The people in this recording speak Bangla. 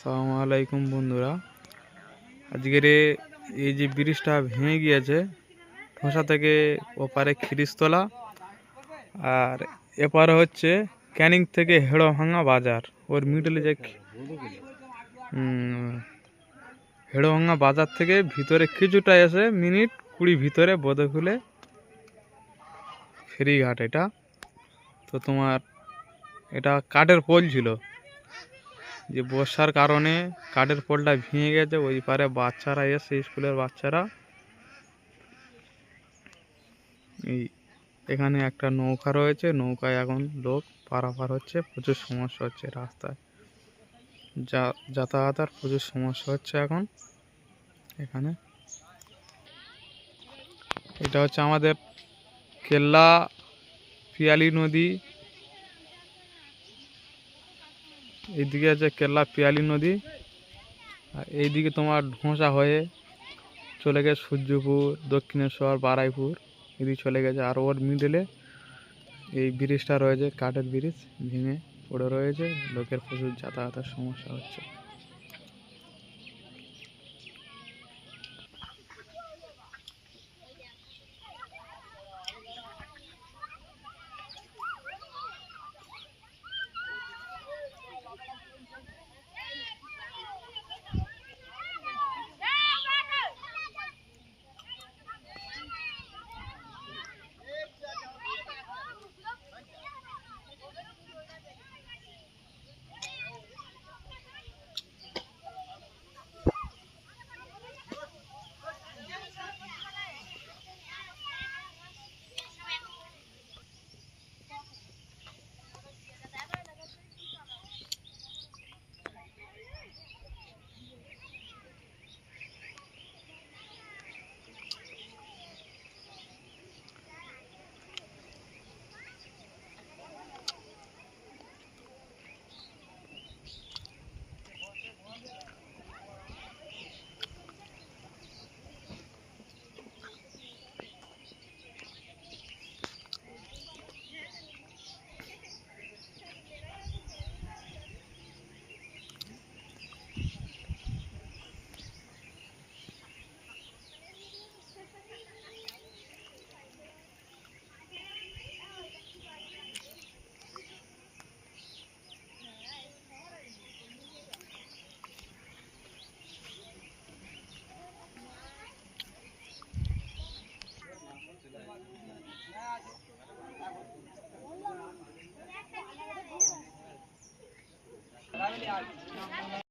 আসসালামু আলাইকুম বন্ধুরা। আজকের এই যে ব্রিজটা ভেঙে গিয়েছে ঠোসা থেকে ওপারে খিরিস্তলা আর এপারে হচ্ছে ক্যানিং থেকে হেড়ো ভাঙা বাজার, ওর মিডলে যে হেড়ো ভাঙা বাজার থেকে ভিতরে কিছুটা এসে মিনিট কুড়ি ভিতরে বোধে খুলে ফেরিঘাট এটা। তো তোমার এটা কাঠের পোল ছিল। যে বর্ষার কারণে কাঠের পোলটা ভেঙে গেছে, ওই পারে বাচ্চারা এসে স্কুলের বাচ্চারা। এই এখানে একটা নৌকা রয়েছে, নৌকায় এখন লোক পারাপার হচ্ছে, প্রচুর সমস্যা হচ্ছে রাস্তায়। যা যাতায়াতের প্রচুর সমস্যা হচ্ছে এখন এখানে। এটা হচ্ছে আমাদের কেল্লা পিয়ালি নদী। এইদিকে আছে কেল্লা পিয়ালি নদী। আর এইদিকে তোমার ঢোঁসা হয়ে চলে গেছে সূর্যপুর, দক্ষিণেশ্বর, বারাইপুর। এদিকে চলে গেছে আর ওর মিডলে এই ব্রিজটা রয়েছে, কাঠের ব্রিজ ভেঙে পড়ে রয়েছে। লোকের প্রচুর যাতায়াতের সমস্যা হচ্ছে। charge.